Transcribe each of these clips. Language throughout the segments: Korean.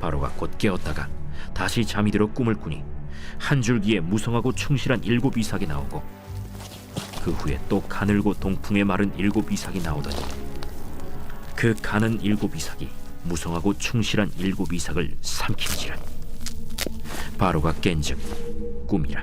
바로가 곧 깨었다가 다시 잠이 들어 꿈을 꾸니 한 줄기에 무성하고 충실한 일곱 이삭이 나오고 그 후에 또 가늘고 동풍에 마른 일곱 이삭이 나오더니 그 가는 일곱 이삭이 무성하고 충실한 일곱 이삭을 삼킨지라 바로가 깬즉 꿈이라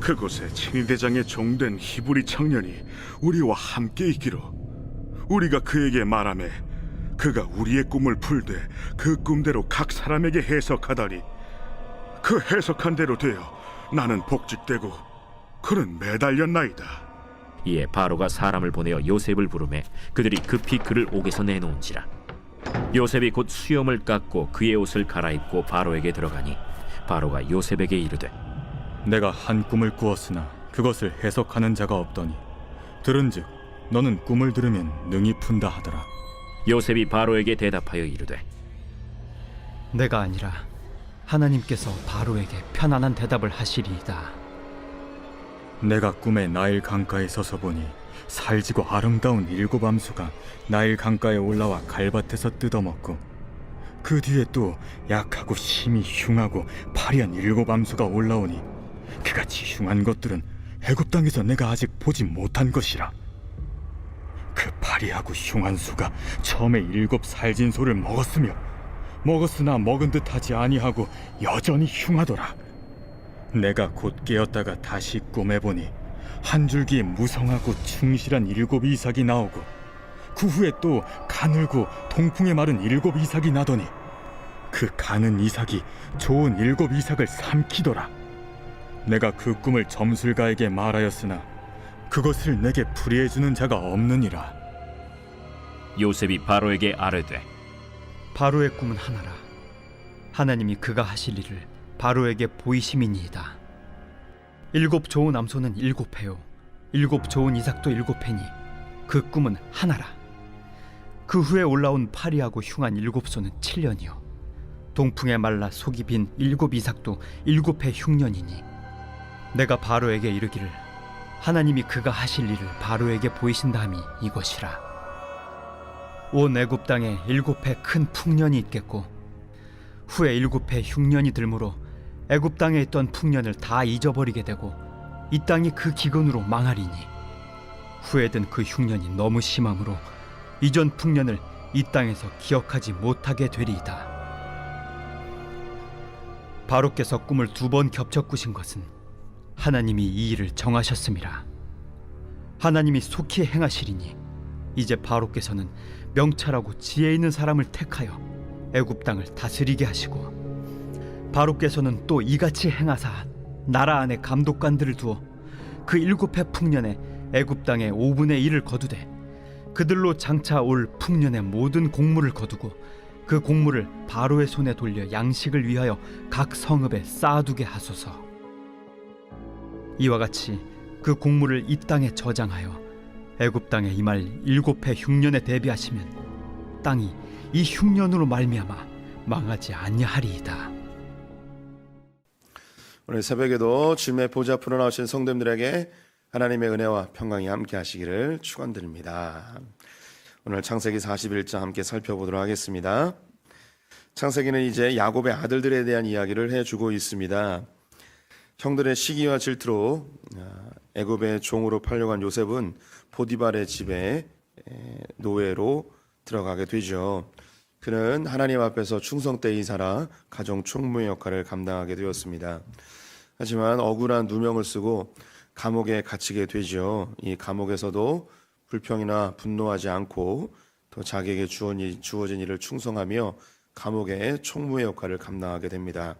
그곳에 친위 대장의 종된 히브리 청년이 우리와 함께 있기로 우리가 그에게 말하매 그가 우리의 꿈을 풀되 그 꿈대로 각 사람에게 해석하다니 그 해석한 대로 되어 나는 복직되고 그는 매달렸나이다. 이에 바로가 사람을 보내어 요셉을 부르매 그들이 급히 그를 옥에서 내놓은지라 요셉이 곧 수염을 깎고 그의 옷을 갈아입고 바로에게 들어가니 바로가 요셉에게 이르되 내가 한 꿈을 꾸었으나 그것을 해석하는 자가 없더니 들은즉 너는 꿈을 들으면 능히 푼다 하더라 요셉이 바로에게 대답하여 이르되 내가 아니라 하나님께서 바로에게 편안한 대답을 하시리이다. 내가 꿈에 나일 강가에 서서 보니 살지고 아름다운 일곱 암수가 나일 강가에 올라와 갈밭에서 뜯어먹고 그 뒤에 또 약하고 심히 흉하고 파리한 일곱 암수가 올라오니 그같이 흉한 것들은 애굽 땅에서 내가 아직 보지 못한 것이라. 그 파리하고 흉한 수가 처음에 일곱 살진 소를 먹었으며 먹었으나 먹은 듯하지 아니하고 여전히 흉하더라. 내가 곧 깨었다가 다시 꿈에 보니 한 줄기에 무성하고 충실한 일곱 이삭이 나오고 그 후에 또 가늘고 동풍에 마른 일곱 이삭이 나더니 그 가는 이삭이 좋은 일곱 이삭을 삼키더라 내가 그 꿈을 점술가에게 말하였으나 그것을 내게 풀이해 주는 자가 없느니라 요셉이 바로에게 아뢰되 바로의 꿈은 하나라. 하나님이 그가 하실 일을 바로에게 보이심이니이다. 일곱 좋은 암소는 일곱 해요. 일곱 좋은 이삭도 일곱 해니 그 꿈은 하나라. 그 후에 올라온 파리하고 흉한 일곱 소는 칠년이요. 동풍에 말라 속이 빈 일곱 이삭도 일곱 해 흉년이니 내가 바로에게 이르기를 하나님이 그가 하실 일을 바로에게 보이신다 함이 이것이라. 온 애굽 땅에 일곱 해 큰 풍년이 있겠고 후에 일곱 해 흉년이 들므로 애굽 땅에 있던 풍년을 다 잊어버리게 되고 이 땅이 그 기근으로 망하리니 후에 든 그 흉년이 너무 심함으로 이전 풍년을 이 땅에서 기억하지 못하게 되리이다. 바로께서 꿈을 두 번 겹쳐 꾸신 것은 하나님이 이 일을 정하셨음이라. 하나님이 속히 행하시리니 이제 바로께서는 명철하고 지혜 있는 사람을 택하여 애굽 땅을 다스리게 하시고 바로께서는 또 이같이 행하사 나라 안에 감독관들을 두어 그 일곱 해 풍년에 애굽 땅의 5분의 1을 거두되 그들로 장차 올 풍년의 모든 곡물을 거두고 그 곡물을 바로의 손에 돌려 양식을 위하여 각 성읍에 쌓아두게 하소서 이와 같이 그 곡물을 이 땅에 저장하여 애굽 땅에 임할 일곱 해 흉년에 대비하시면 땅이 이 흉년으로 말미암아 망하지 아니하리이다. 오늘 새벽에도 주님의 보좌 앞으로 나오신 성도님들에게 하나님의 은혜와 평강이 함께 하시기를 축원드립니다. 오늘 창세기 41장 함께 살펴보도록 하겠습니다. 창세기는 이제 야곱의 아들들에 대한 이야기를 해주고 있습니다. 형들의 시기와 질투로 아, 애굽의 종으로 팔려간 요셉은 보디발의 집에 에, 노예로 들어가게 되죠. 그는 하나님 앞에서 충성되이 살아 가정 총무의 역할을 감당하게 되었습니다. 하지만 억울한 누명을 쓰고 감옥에 갇히게 되죠. 이 감옥에서도 불평이나 분노하지 않고 또 자기에게 주어진 일을 충성하며 감옥의 총무의 역할을 감당하게 됩니다.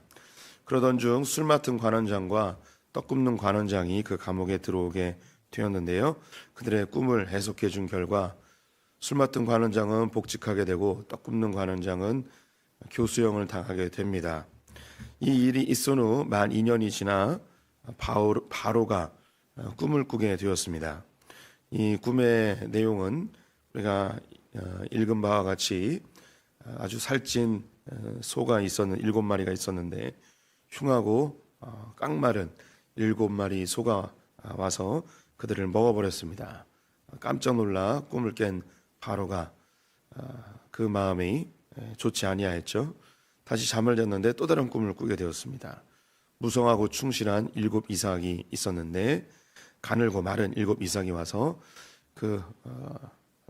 그러던 중 술 맡은 관원장과 떡 굽는 관원장이 그 감옥에 들어오게 되었는데요. 그들의 꿈을 해석해 준 결과 술 맡은 관원장은 복직하게 되고 떡 굽는 관원장은 교수형을 당하게 됩니다. 이 일이 있은 후 만 2년이 지나 바로, 바로가 꿈을 꾸게 되었습니다. 이 꿈의 내용은 우리가 어, 읽은 바와 같이 아주 살찐 어, 소가 있었는 일곱 마리가 있었는데 흉하고 어, 깡마른 일곱 마리 소가 아, 와서 그들을 먹어버렸습니다. 깜짝 놀라 꿈을 깬 바로가 아, 그 마음이 에, 좋지 아니하였죠. 다시 잠을 잤는데 또 다른 꿈을 꾸게 되었습니다. 무성하고 충실한 일곱 이삭이 있었는데 가늘고 마른 일곱 이삭이 와서 그 어,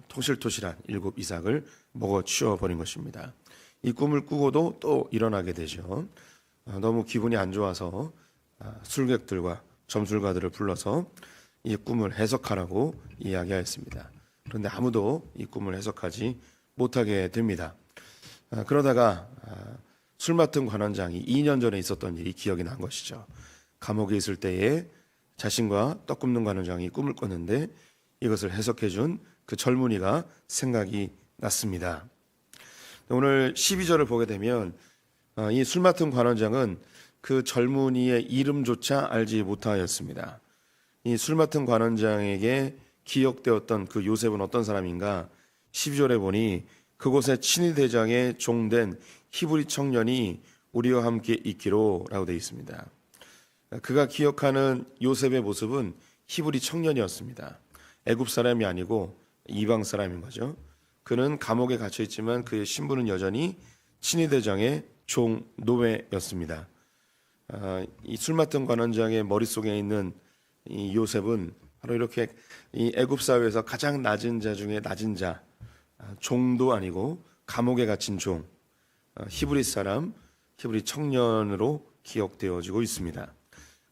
토실토실한 일곱 이삭을 먹어 치워 버린 것입니다. 이 꿈을 꾸고도 또 일어나게 되죠. 어, 너무 기분이 안 좋아서 아, 술객들과 점술가들을 불러서 이 꿈을 해석하라고 이야기하였습니다. 그런데 아무도 이 꿈을 해석하지 못하게 됩니다. 아, 그러다가 아, 술 맡은 관원장이 2년 전에 있었던 일이 기억이 난 것이죠. 감옥에 있을 때에 자신과 떡 굽는 관원장이 꿈을 꿨는데 이것을 해석해 준 그 젊은이가 생각이 났습니다. 오늘 12절을 보게 되면 어, 이 술 맡은 관원장은 그 젊은이의 이름조차 알지 못하였습니다. 이 술 맡은 관원장에게 기억되었던 그 요셉은 어떤 사람인가? 12절에 보니 그곳에 친위 대장의 종된 히브리 청년이 우리와 함께 있기로라고 되어 있습니다. 그가 기억하는 요셉의 모습은 히브리 청년이었습니다. 애굽 사람이 아니고 이방 사람인 거죠. 그는 감옥에 갇혀 있지만 그의 신분은 여전히 친위 대장의 종 노예였습니다. 아, 이술 맡은 관원장의 머릿속에 있는 이 요셉은 바로 이렇게 이 애굽 사회에서 가장 낮은 자 중에 낮은 자, 아, 종도 아니고 감옥에 갇힌 종, 아, 히브리 사람, 히브리 청년으로 기억되어지고 있습니다.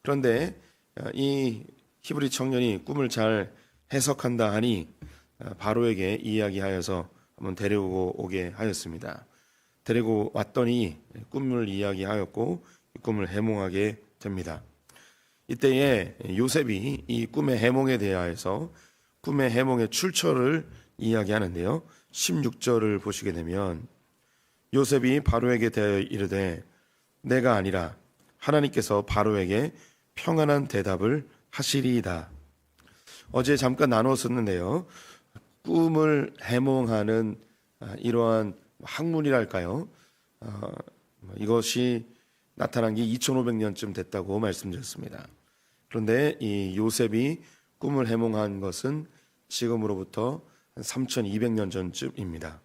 그런데 아, 이 히브리 청년이 꿈을 잘 해석한다 하니 아, 바로에게 이야기하여서 한번 데리고 오게 하였습니다. 데리고 왔더니 꿈을 이야기하였고 이 꿈을 해몽하게 됩니다. 이때에 요셉이 이 꿈의 해몽에 대하여서 꿈의 해몽의 출처를 이야기하는데요. 16절을 보시게 되면 요셉이 바로에게 대하여 이르되 내가 아니라 하나님께서 바로에게 평안한 대답을 하시리이다. 어제 잠깐 나눴었는데요. 꿈을 해몽하는 아, 이러한 학문이랄까요? 어, 이것이 나타난 게 2,500년쯤 됐다고 말씀드렸습니다. 그런데 이 요셉이 꿈을 해몽한 것은 지금으로부터 3,200년 전쯤입니다.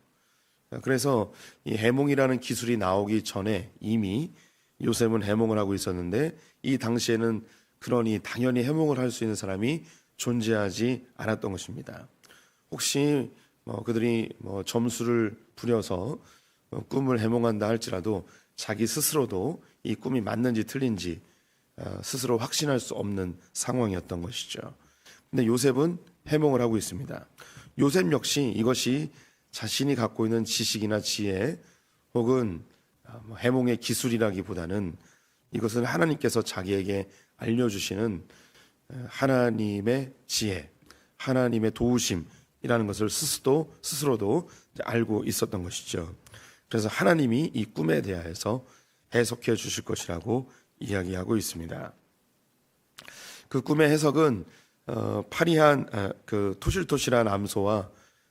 그래서 이 해몽이라는 기술이 나오기 전에 이미 요셉은 해몽을 하고 있었는데 이 당시에는 그러니 당연히 해몽을 할 수 있는 사람이 존재하지 않았던 것입니다. 혹시 뭐 그들이 뭐 점수를 부려서 어, 꿈을 해몽한다 할지라도 자기 스스로도 이 꿈이 맞는지 틀린지 어, 스스로 확신할 수 없는 상황이었던 것이죠. 근데 요셉은 해몽을 하고 있습니다. 요셉 역시 이것이 자신이 갖고 있는 지식이나 지혜 혹은 어, 뭐 해몽의 기술이라기보다는 이것은 하나님께서 자기에게 알려주시는 어, 하나님의 지혜, 하나님의 도우심 이라는 것을 스스로 스스로도 알고 있었던 것이죠. 그래서 하나님이 이 꿈에 대하여서 해석해 주실 것이라고 이야기하고 있습니다. 그 꿈의 해석은 어, 파리한 아, 그 토실토실한 암소와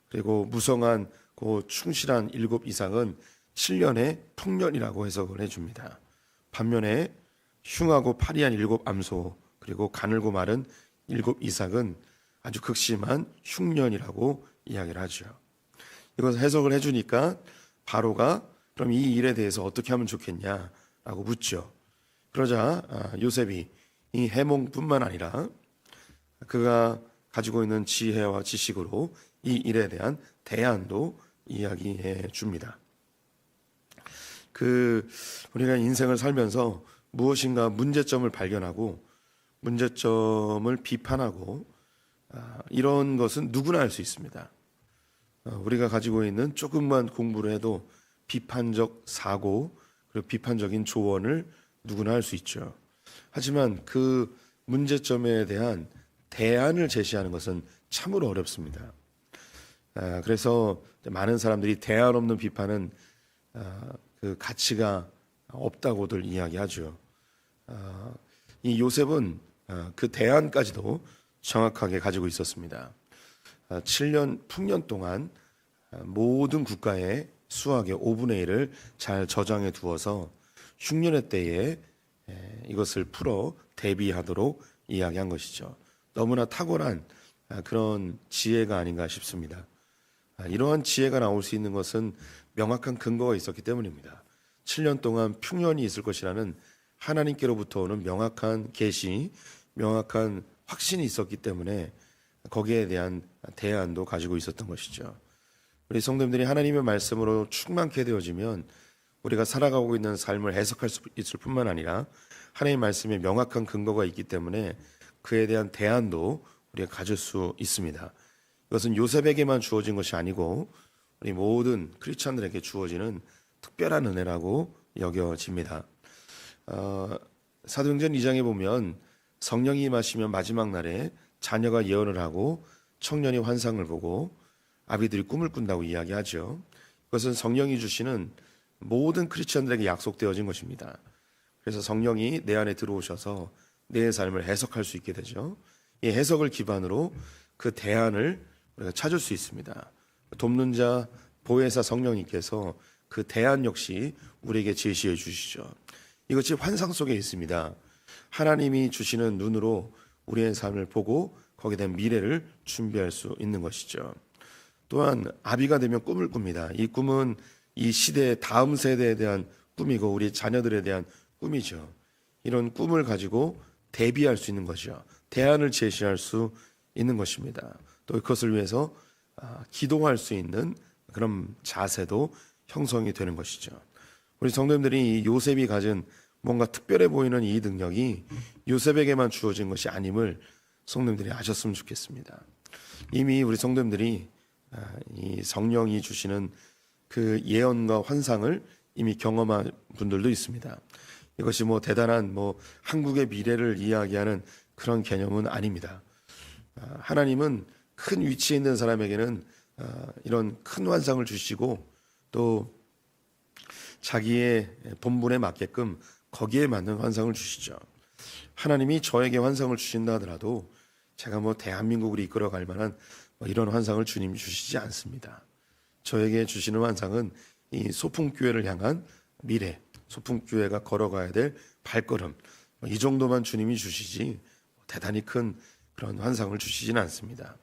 그리고 무성한 그 충실한 일곱 이상은 7년의 풍년이라고 해석을 해줍니다. 반면에 흉하고 파리한 일곱 암소 그리고 가늘고 마른 일곱 이삭은 아주 극심한 흉년이라고 이야기를 하죠. 이것을 해석을 해주니까 바로가 그럼 이 일에 대해서 어떻게 하면 좋겠냐라고 묻죠. 그러자 아, 요셉이 이 해몽뿐만 아니라 그가 가지고 있는 지혜와 지식으로 이 일에 대한 대안도 이야기해 줍니다. 그 우리가 인생을 살면서 무엇인가 문제점을 발견하고 문제점을 비판하고 아, 이런 것은 누구나 할 수 있습니다. 어, 우리가 가지고 있는 조금만 공부를 해도 비판적 사고 그리고 비판적인 조언을 누구나 할 수 있죠. 하지만 그 문제점에 대한 대안을 제시하는 것은 참으로 어렵습니다. 아, 그래서 많은 사람들이 대안 없는 비판은 아, 그 가치가 없다고들 이야기하죠. 아, 이 요셉은 아, 그 대안까지도 정확하게 가지고 있었습니다. 아, 7년 풍년 동안 아, 모든 국가의 수학의 5분의 1을 잘 저장해 두어서 흉년의 때에 에, 이것을 풀어 대비하도록 이야기한 것이죠. 너무나 탁월한 아, 그런 지혜가 아닌가 싶습니다. 아, 이러한 지혜가 나올 수 있는 것은 명확한 근거가 있었기 때문입니다. 7년 동안 풍년이 있을 것이라는 하나님께로부터 오는 명확한 계시, 명확한 확신이 있었기 때문에 거기에 대한 대안도 가지고 있었던 것이죠. 우리 성도님들이 하나님의 말씀으로 충만케 되어지면 우리가 살아가고 있는 삶을 해석할 수 있을 뿐만 아니라 하나님의 말씀에 명확한 근거가 있기 때문에 그에 대한 대안도 우리가 가질 수 있습니다. 이것은 요셉에게만 주어진 것이 아니고 우리 모든 크리스천들에게 주어지는 특별한 은혜라고 여겨집니다. 어, 사도행전 2장에 보면 성령이 임하시면 마지막 날에 자녀가 예언을 하고 청년이 환상을 보고 아비들이 꿈을 꾼다고 이야기하죠. 그것은 성령이 주시는 모든 크리스천들에게 약속되어진 것입니다. 그래서 성령이 내 안에 들어오셔서 내 삶을 해석할 수 있게 되죠. 이 해석을 기반으로 그 대안을 우리가 찾을 수 있습니다. 돕는 자 보혜사 성령님께서 그 대안 역시 우리에게 제시해 주시죠. 이것이 환상 속에 있습니다. 하나님이 주시는 눈으로 우리의 삶을 보고 거기에 대한 미래를 준비할 수 있는 것이죠. 또한 아비가 되면 꿈을 꿉니다. 이 꿈은 이 시대의 다음 세대에 대한 꿈이고 우리 자녀들에 대한 꿈이죠. 이런 꿈을 가지고 대비할 수 있는 것이죠. 대안을 제시할 수 있는 것입니다. 또 그것을 위해서 아, 기도할 수 있는 그런 자세도 형성이 되는 것이죠. 우리 성도님들이 이 요셉이 가진 뭔가 특별해 보이는 이 능력이 요셉에게만 주어진 것이 아님을 성도님들이 아셨으면 좋겠습니다. 이미 우리 성도님들이 아, 이 성령이 주시는 그 예언과 환상을 이미 경험한 분들도 있습니다. 이것이 뭐 대단한 뭐 한국의 미래를 이야기하는 그런 개념은 아닙니다. 아, 하나님은 큰 위치에 있는 사람에게는 아, 이런 큰 환상을 주시고 또 자기의 본분에 맞게끔 거기에 맞는 환상을 주시죠. 하나님이 저에게 환상을 주신다 하더라도 제가 뭐 대한민국을 이끌어갈 만한 뭐 이런 환상을 주님이 주시지 않습니다. 저에게 주시는 환상은 이 소풍교회를 향한 미래, 소풍교회가 걸어가야 될 발걸음 뭐 이 정도만 주님이 주시지 대단히 큰 그런 환상을 주시지는 않습니다.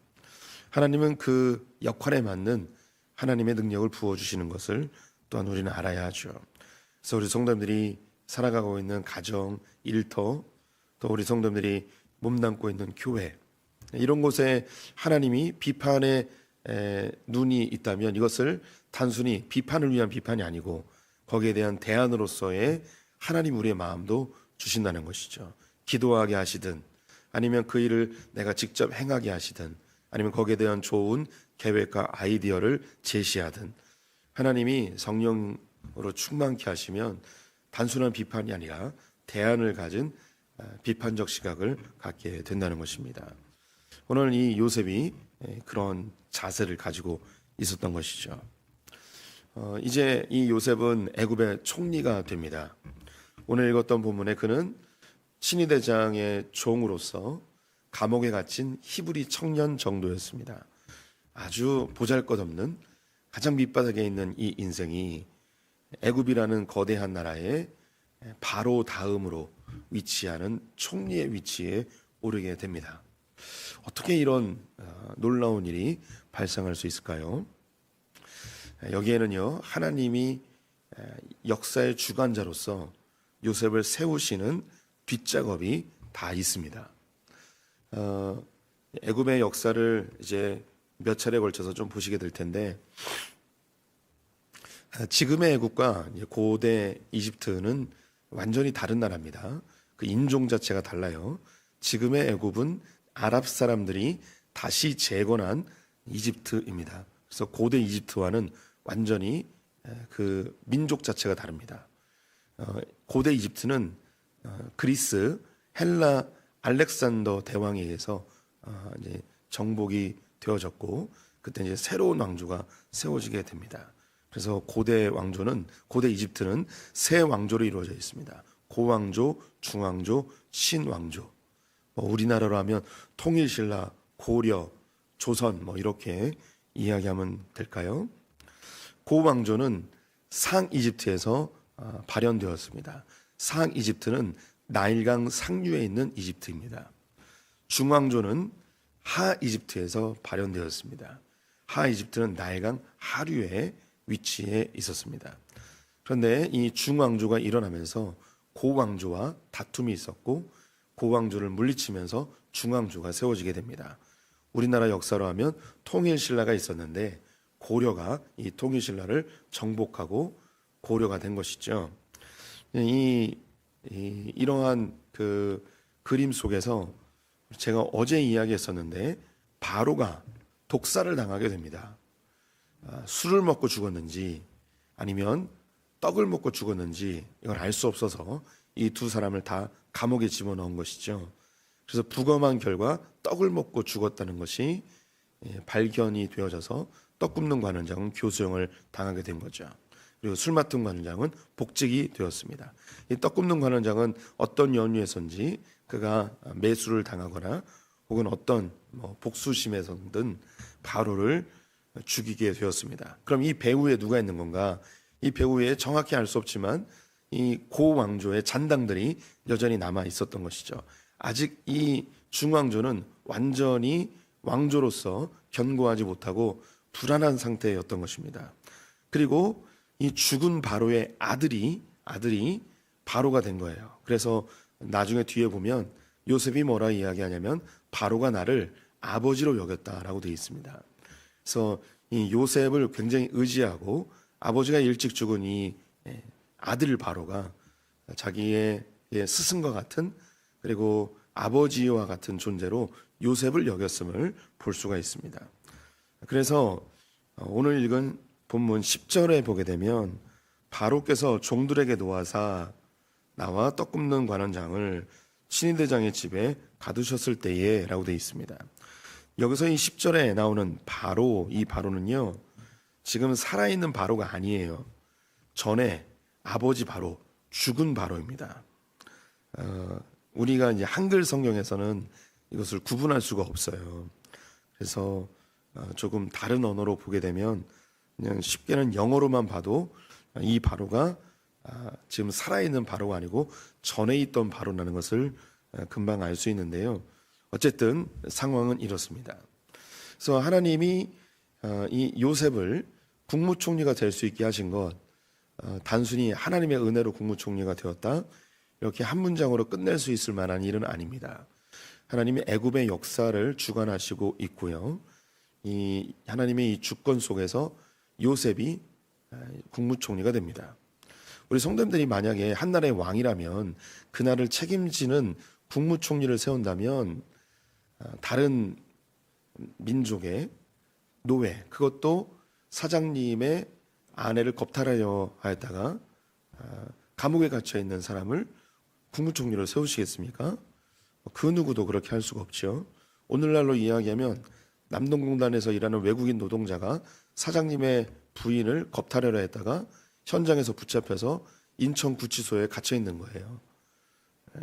하나님은 그 역할에 맞는 하나님의 능력을 부어 주시는 것을 또한 우리는 알아야 하죠. 그래서 우리 성도님들이 살아가고 있는 가정, 일터, 또 우리 성도님들이 몸담고 있는 교회 이런 곳에 하나님이 비판의 에, 눈이 있다면 이것을 단순히 비판을 위한 비판이 아니고 거기에 대한 대안으로서의 하나님 우리의 마음도 주신다는 것이죠. 기도하게 하시든 아니면 그 일을 내가 직접 행하게 하시든 아니면 거기에 대한 좋은 계획과 아이디어를 제시하든 하나님이 성령으로 충만케 하시면 단순한 비판이 아니라 대안을 가진 아, 비판적 시각을 갖게 된다는 것입니다. 오늘 이 요셉이 에, 그런 자세를 가지고 있었던 것이죠. 어, 이제 이 요셉은 애굽의 총리가 됩니다. 오늘 읽었던 본문에 그는 신이 대장의 종으로서 감옥에 갇힌 히브리 청년 정도였습니다. 아주 보잘것없는 가장 밑바닥에 있는 이 인생이 애굽이라는 거대한 나라의 바로 다음으로 위치하는 총리의 위치에 오르게 됩니다. 어떻게 이런 어, 놀라운 일이 발생할 수 있을까요? 여기에는요 하나님이 에, 역사의 주관자로서 요셉을 세우시는 뒷작업이 다 있습니다. 어, 애굽의 역사를 이제 몇 차례 걸쳐서 좀 보시게 될 텐데 아, 지금의 이제 고대 이집트는 완전히 다른 나라입니다. 그 인종 자체가 달라요. 지금의 애굽은 아랍 사람들이 다시 재건한 이집트입니다. 그래서 고대 이집트와는 완전히 에, 그 민족 자체가 다릅니다. 어, 고대 이집트는 어, 그리스, 헬라, 알렉산더 대왕에 의해서 어, 정복이 되어졌고 그때 이제 새로운 왕조가 세워지게 됩니다. 그래서 고대 왕조는 고대 이집트는 세 왕조로 이루어져 있습니다. 고왕조, 중왕조, 신왕조. 뭐 우리나라로 하면 통일신라, 고려, 조선 뭐 이렇게 이야기하면 될까요? 고왕조는 상 이집트에서 아, 발현되었습니다. 상 이집트는 나일강 상류에 있는 이집트입니다. 중왕조는 하 이집트에서 발현되었습니다. 하 이집트는 나일강 하류에 위치해 있었습니다. 그런데 이 중왕조가 일어나면서 고왕조와 다툼이 있었고 고왕조를 물리치면서 중왕조가 세워지게 됩니다. 우리나라 역사로 하면 통일신라가 있었는데 고려가 이 통일신라를 정복하고 고려가 된 것이죠. 이, 이 이러한 그 그림 속에서 제가 어제 이야기했었는데 바로가 독사를 당하게 됩니다. 아, 술을 먹고 죽었는지 아니면 떡을 먹고 죽었는지 이걸 알 수 없어서 이 두 사람을 다 감옥에 집어넣은 것이죠. 그래서 부검한 결과 떡을 먹고 죽었다는 것이 예, 발견이 되어져서 떡 굽는 관원장은 교수형을 당하게 된 거죠. 그리고 술 맡은 관원장은 복직이 되었습니다. 이 떡 굽는 관원장은 어떤 연유에선지 그가 매수를 당하거나 혹은 어떤 뭐 복수심에서든 바로를 죽이게 되었습니다. 그럼 이 배후에 누가 있는 건가? 이 배후에 정확히 알 수 없지만 이 고왕조의 잔당들이 여전히 남아 있었던 것이죠. 아직 이 중왕조는 완전히 왕조로서 견고하지 못하고 불안한 상태였던 것입니다. 그리고 이 죽은 바로의 아들이 아들이 바로가 된 거예요. 그래서 나중에 뒤에 보면 요셉이 뭐라 이야기하냐면 바로가 나를 아버지로 여겼다라고 되어 있습니다. 그래서 이 요셉을 굉장히 의지하고 아버지가 일찍 죽은 이 예, 아들 바로가 자기의 예, 스승과 같은 그리고 아버지와 같은 존재로 요셉을 여겼음을 볼 수가 있습니다. 그래서 어, 오늘 읽은 본문 10절에 보게 되면 바로께서 종들에게 놓아사 나와 떡 굽는 관원장을 친위대장의 집에 가두셨을 때에 라고 되어 있습니다. 여기서 이 10절에 나오는 바로 이 바로는요. 지금 살아있는 바로가 아니에요. 전에 아버지 바로 죽은 바로입니다. 어, 우리가 이제 한글 성경에서는 이것을 구분할 수가 없어요. 그래서 어, 조금 다른 언어로 보게 되면 그냥 쉽게는 영어로만 봐도 이 바로가 아, 지금 살아있는 바로가 아니고 전에 있던 바로라는 것을 어, 금방 알 수 있는데요. 어쨌든 상황은 이렇습니다. 그래서 하나님이 어, 이 요셉을 국무총리가 될 수 있게 하신 것 어, 단순히 하나님의 은혜로 국무총리가 되었다 이렇게 한 문장으로 끝낼 수 있을 만한 일은 아닙니다. 하나님이 애굽의 역사를 주관하시고 있고요. 이 하나님의 이 주권 속에서 요셉이 아, 국무총리가 됩니다. 우리 성도님들이 만약에 한 나라의 왕이라면 그 나라를 책임지는 국무총리를 세운다면 아, 다른 민족의 노예 그것도 사장님의 아내를 겁탈하려 하였다가 아, 감옥에 갇혀 있는 사람을 국무총리로 세우시겠습니까? 그 누구도 그렇게 할 수가 없죠. 오늘날로 이야기하면 남동공단에서 일하는 외국인 노동자가 사장님의 부인을 겁탈하려 했다가 현장에서 붙잡혀서 인천 구치소에 갇혀 있는 거예요. 예.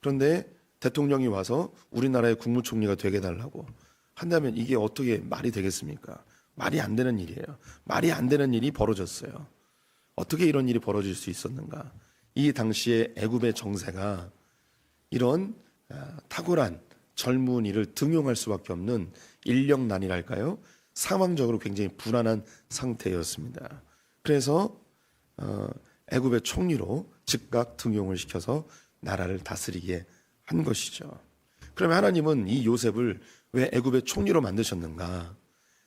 그런데 대통령이 와서 우리나라의 국무총리가 되게 달라고 한다면 이게 어떻게 말이 되겠습니까? 말이 안 되는 일이에요. 말이 안 되는 일이 벌어졌어요. 어떻게 이런 일이 벌어질 수 있었는가? 이 당시에 애굽의 정세가 이런 아, 탁월한 젊은이를 등용할 수밖에 없는 인력난이랄까요? 상황적으로 굉장히 불안한 상태였습니다. 그래서 어, 애굽의 총리로 즉각 등용을 시켜서 나라를 다스리게 한 것이죠. 그러면 하나님은 이 요셉을 왜 애굽의 총리로 만드셨는가?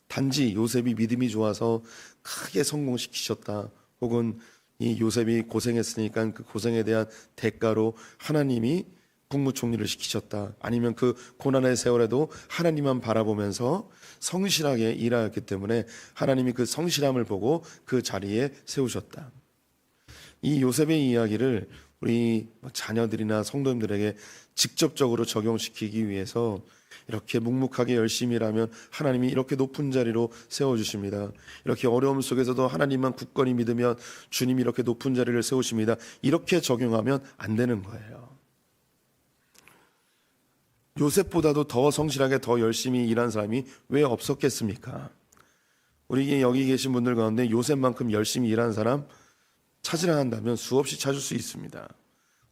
단지 요셉이 믿음이 좋아서 크게 성공시키셨다. 혹은 이 요셉이 고생했으니까 그 고생에 대한 대가로 하나님이 국무총리를 시키셨다. 아니면 그 고난의 세월에도 하나님만 바라보면서 성실하게 일하였기 때문에 하나님이 그 성실함을 보고 그 자리에 세우셨다. 이 요셉의 이야기를 우리 자녀들이나 성도님들에게 직접적으로 적용시키기 위해서 이렇게 묵묵하게 열심히 일하면 하나님이 이렇게 높은 자리로 세워주십니다. 이렇게 어려움 속에서도 하나님만 굳건히 믿으면 주님이 이렇게 높은 자리를 세우십니다. 이렇게 적용하면 안 되는 거예요. 요셉보다도 더 성실하게 더 열심히 일한 사람이 왜 없었겠습니까? 우리 여기 계신 분들 가운데 요셉만큼 열심히 일한 사람 찾으라 한다면 수없이 찾을 수 있습니다.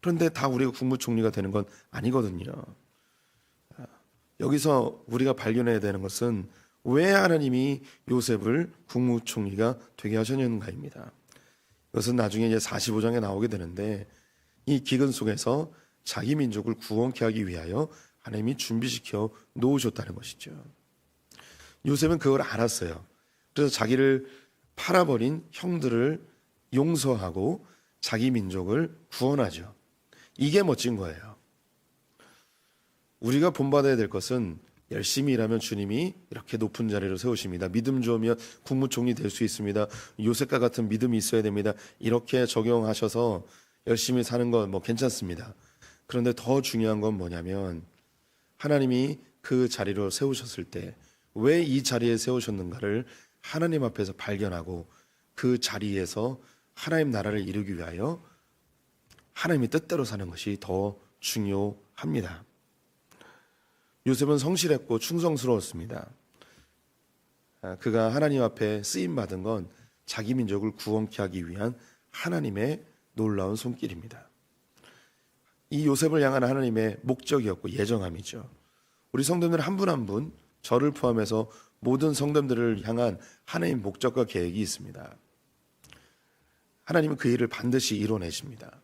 그런데 다 우리가 국무총리가 되는 건 아니거든요. 여기서 우리가 발견해야 되는 것은 왜 하나님이 요셉을 국무총리가 되게 하셨는가입니다. 이것은 나중에 이제 45장에 나오게 되는데 이 기근 속에서 자기 민족을 구원케 하기 위하여 하나님이 준비시켜 놓으셨다는 것이죠. 요셉은 그걸 알았어요. 그래서 자기를 팔아버린 형들을 용서하고 자기 민족을 구원하죠. 이게 멋진 거예요. 우리가 본받아야 될 것은 열심히 일하면 주님이 이렇게 높은 자리로 세우십니다. 믿음 좋으면 국무총리 될 수 있습니다. 요셉과 같은 믿음이 있어야 됩니다. 이렇게 적용하셔서 열심히 사는 건 뭐 괜찮습니다. 그런데 더 중요한 건 뭐냐면 하나님이 그 자리로 세우셨을 때 왜 이 자리에 세우셨는가를 하나님 앞에서 발견하고 그 자리에서 하나님 나라를 이루기 위하여 하나님의 뜻대로 사는 것이 더 중요합니다. 요셉은 성실했고 충성스러웠습니다. 아, 그가 하나님 앞에 쓰임 받은 건 자기 민족을 구원케 하기 위한 하나님의 놀라운 손길입니다. 이 요셉을 향한 하나님의 목적이었고 예정함이죠. 우리 성도들 한분 한 분 저를 포함해서 모든 성도들을 향한 하나님 목적과 계획이 있습니다. 하나님은 그 일을 반드시 이뤄내십니다.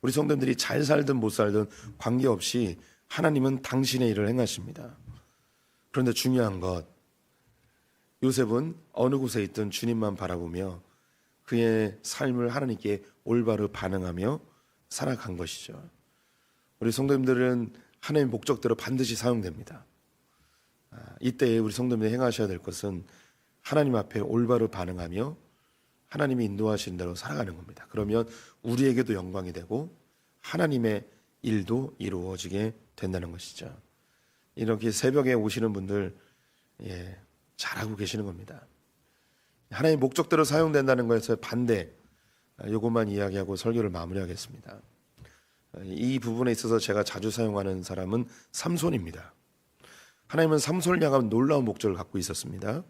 우리 성도들이 잘 살든 못 살든 관계없이 하나님은 당신의 일을 행하십니다. 그런데 중요한 것, 요셉은 어느 곳에 있든 주님만 바라보며 그의 삶을 하나님께 올바로 반응하며 살아간 것이죠. 우리 성도님들은 하나님의 목적대로 반드시 사용됩니다. 아, 이때에 우리 성도님들이 행하셔야 될 것은 하나님 앞에 올바로 반응하며 하나님이 인도하신 대로 살아가는 겁니다. 그러면 우리에게도 영광이 되고 하나님의 일도 이루어지게 된다는 것이죠. 이렇게 새벽에 오시는 분들 예, 잘하고 계시는 겁니다. 하나님 목적대로 사용된다는 것에 반대 이것만 이야기하고 설교를 마무리하겠습니다. 이 부분에 있어서 제가 자주 사용하는 사람은 삼손입니다. 하나님은 삼손을 향한 놀라운 목적을 갖고 있었습니다.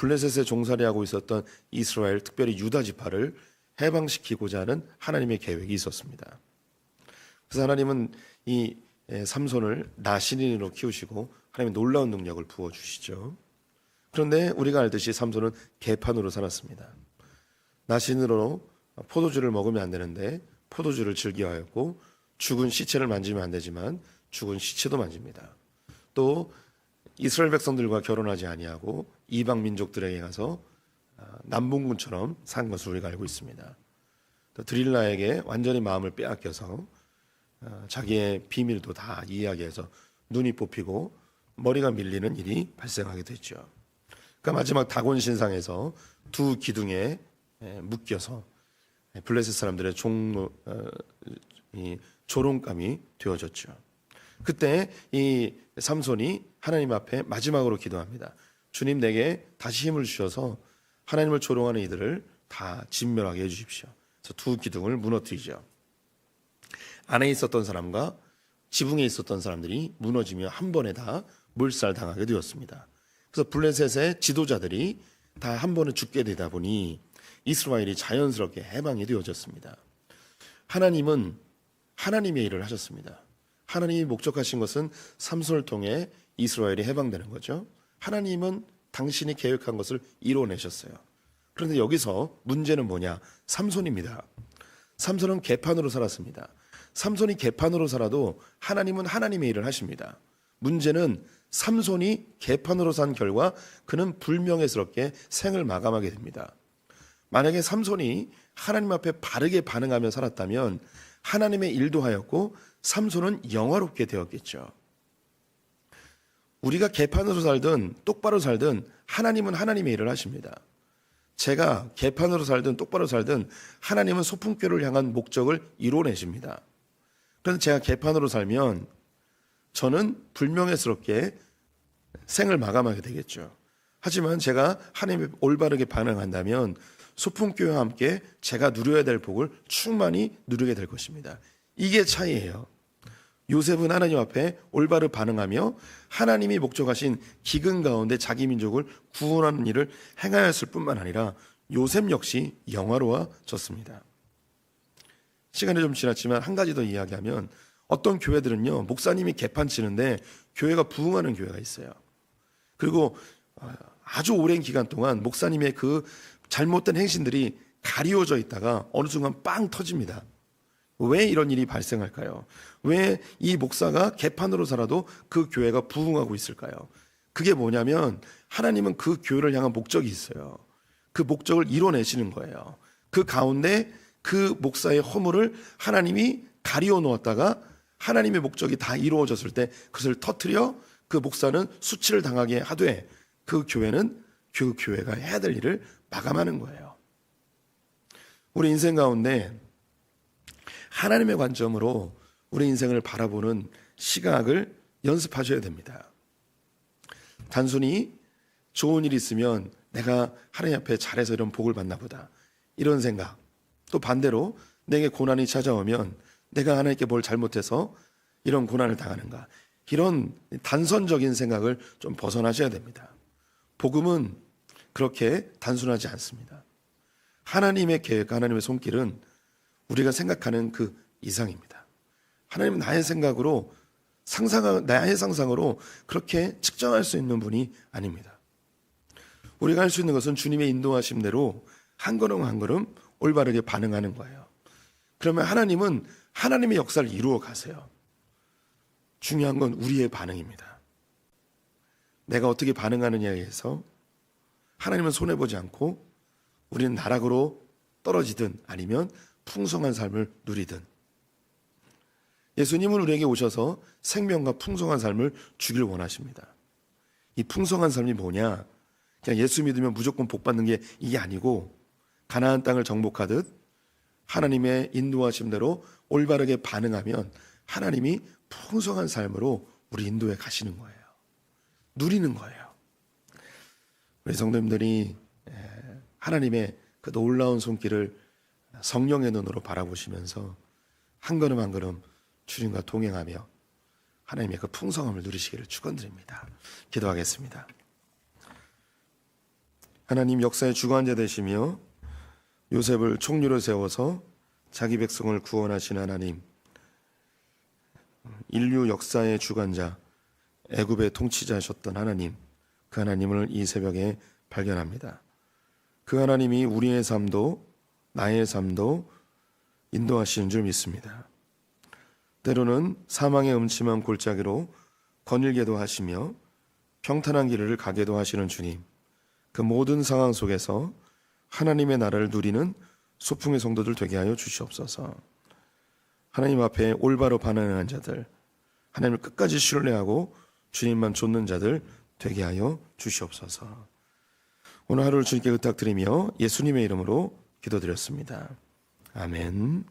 블레셋에 종살이하고 있었던 이스라엘, 특별히 유다 지파를 해방시키고자 하는 하나님의 계획이 있었습니다. 그래서 하나님은 이 삼손을 나신인으로 키우시고 하나님의 놀라운 능력을 부어 주시죠. 그런데 우리가 알듯이 삼손은 개판으로 살았습니다. 나신으로 포도주를 먹으면 안 되는데 포도주를 즐겨하였고 죽은 시체를 만지면 안 되지만 죽은 시체도 만집니다. 또 이스라엘 백성들과 결혼하지 아니하고 이방 민족들에게 가서 아, 남봉군처럼 산 것을 우리가 알고 있습니다. 또 드릴라에게 완전히 마음을 빼앗겨서 아, 자기의 비밀도 다 이야기해서 눈이 뽑히고 머리가 밀리는 일이 발생하게 됐죠. 그러니까 마지막 다곤 신상에서 두 기둥에 묶여서 블레셋 사람들의 종 어, 이 조롱감이 되어졌죠. 그때 이 삼손이 하나님 앞에 마지막으로 기도합니다. 주님 내게 다시 힘을 주셔서 하나님을 조롱하는 이들을 다 진멸하게 해주십시오. 그래서 두 기둥을 무너뜨리죠. 안에 있었던 사람과 지붕에 있었던 사람들이 무너지며 한 번에 다 몰살당하게 되었습니다. 그래서 블레셋의 지도자들이 다 한 번에 죽게 되다 보니 이스라엘이 자연스럽게 해방이 되어졌습니다. 하나님은 하나님의 일을 하셨습니다. 하나님이 목적하신 것은 삼손을 통해 이스라엘이 해방되는 거죠. 하나님은 당신이 계획한 것을 이뤄내셨어요. 그런데 여기서 문제는 뭐냐? 삼손입니다. 삼손은 개판으로 살았습니다. 삼손이 개판으로 살아도 하나님은 하나님의 일을 하십니다. 문제는 삼손이 개판으로 산 결과 그는 불명예스럽게 생을 마감하게 됩니다. 만약에 삼손이 하나님 앞에 바르게 반응하며 살았다면 하나님의 일도 하였고 삼손은 영화롭게 되었겠죠. 우리가 개판으로 살든 똑바로 살든 하나님은 하나님의 일을 하십니다. 제가 개판으로 살든 똑바로 살든 하나님은 소풍교를 향한 목적을 이뤄내십니다. 그래서 제가 개판으로 살면 저는 불명예스럽게 생을 마감하게 되겠죠. 하지만 제가 하나님의 올바르게 반응한다면 소풍교회와 함께 제가 누려야 될 복을 충만히 누리게 될 것입니다. 이게 차이예요. 요셉은 하나님 앞에 올바르 반응하며 하나님이 목적하신 기근 가운데 자기 민족을 구원하는 일을 행하였을 뿐만 아니라 요셉 역시 영화로워졌습니다. 시간이 좀 지났지만 한 가지 더 이야기하면 어떤 교회들은요 목사님이 개판 치는데 교회가 부흥하는 교회가 있어요. 그리고 어, 아주 오랜 기간 동안 목사님의 그 잘못된 행신들이 가리워져 있다가 어느 순간 빵 터집니다. 왜 이런 일이 발생할까요? 왜 이 목사가 개판으로 살아도 그 교회가 부흥하고 있을까요? 그게 뭐냐면 하나님은 그 교회를 향한 목적이 있어요. 그 목적을 이뤄내시는 거예요. 그 가운데 그 목사의 허물을 하나님이 가리워 놓았다가 하나님의 목적이 다 이루어졌을 때 그것을 터트려 그 목사는 수치를 당하게 하되 그 교회는 그 교회가 해야 될 일을 마감하는 거예요. 우리 인생 가운데 하나님의 관점으로 우리 인생을 바라보는 시각을 연습하셔야 됩니다. 단순히 좋은 일이 있으면 내가 하나님 앞에 잘해서 이런 복을 받나 보다. 이런 생각. 또 반대로 내게 고난이 찾아오면 내가 하나님께 뭘 잘못해서 이런 고난을 당하는가. 이런 단선적인 생각을 좀 벗어나셔야 됩니다. 복음은 그렇게 단순하지 않습니다. 하나님의 계획, 하나님의 손길은 우리가 생각하는 그 이상입니다. 하나님은 나의 생각으로 상상, 나의 상상으로 그렇게 측정할 수 있는 분이 아닙니다. 우리가 할 수 있는 것은 주님의 인도하심대로 한 걸음 한 걸음 올바르게 반응하는 거예요. 그러면 하나님은 하나님의 역사를 이루어 가세요. 중요한 건 우리의 반응입니다. 내가 어떻게 반응하느냐에 의해서 하나님은 손해보지 않고 우리는 나락으로 떨어지든 아니면 풍성한 삶을 누리든 예수님은 우리에게 오셔서 생명과 풍성한 삶을 주길 원하십니다. 이 풍성한 삶이 뭐냐? 그냥 예수 믿으면 무조건 복 받는 게 이게 아니고 가나안 땅을 정복하듯 하나님의 인도하심대로 올바르게 반응하면 하나님이 풍성한 삶으로 우리 인도에 가시는 거예요. 누리는 거예요. 우리 성도님들이 하나님의 그 놀라운 손길을 성령의 눈으로 바라보시면서 한 걸음 한 걸음 주님과 동행하며 하나님의 그 풍성함을 누리시기를 축원드립니다. 기도하겠습니다. 하나님 역사의 주관자 되시며 요셉을 총리로 세워서 자기 백성을 구원하신 하나님 인류 역사의 주관자 애굽의 통치자셨던 하나님 그 하나님을 이 새벽에 발견합니다. 그 하나님이 우리의 삶도 나의 삶도 인도하시는 줄 믿습니다. 때로는 사망의 음침한 골짜기로 거닐게도 하시며 평탄한 길을 가게도 하시는 주님. 그 모든 상황 속에서 하나님의 나라를 누리는 소풍의 성도들 되게 하여 주시옵소서. 하나님 앞에 올바로 반응하는 자들, 하나님을 끝까지 신뢰하고 주님만 좇는 자들 되게 하여 주시옵소서. 오늘 하루를 주님께 부탁드리며 예수님의 이름으로 기도드렸습니다. 아멘.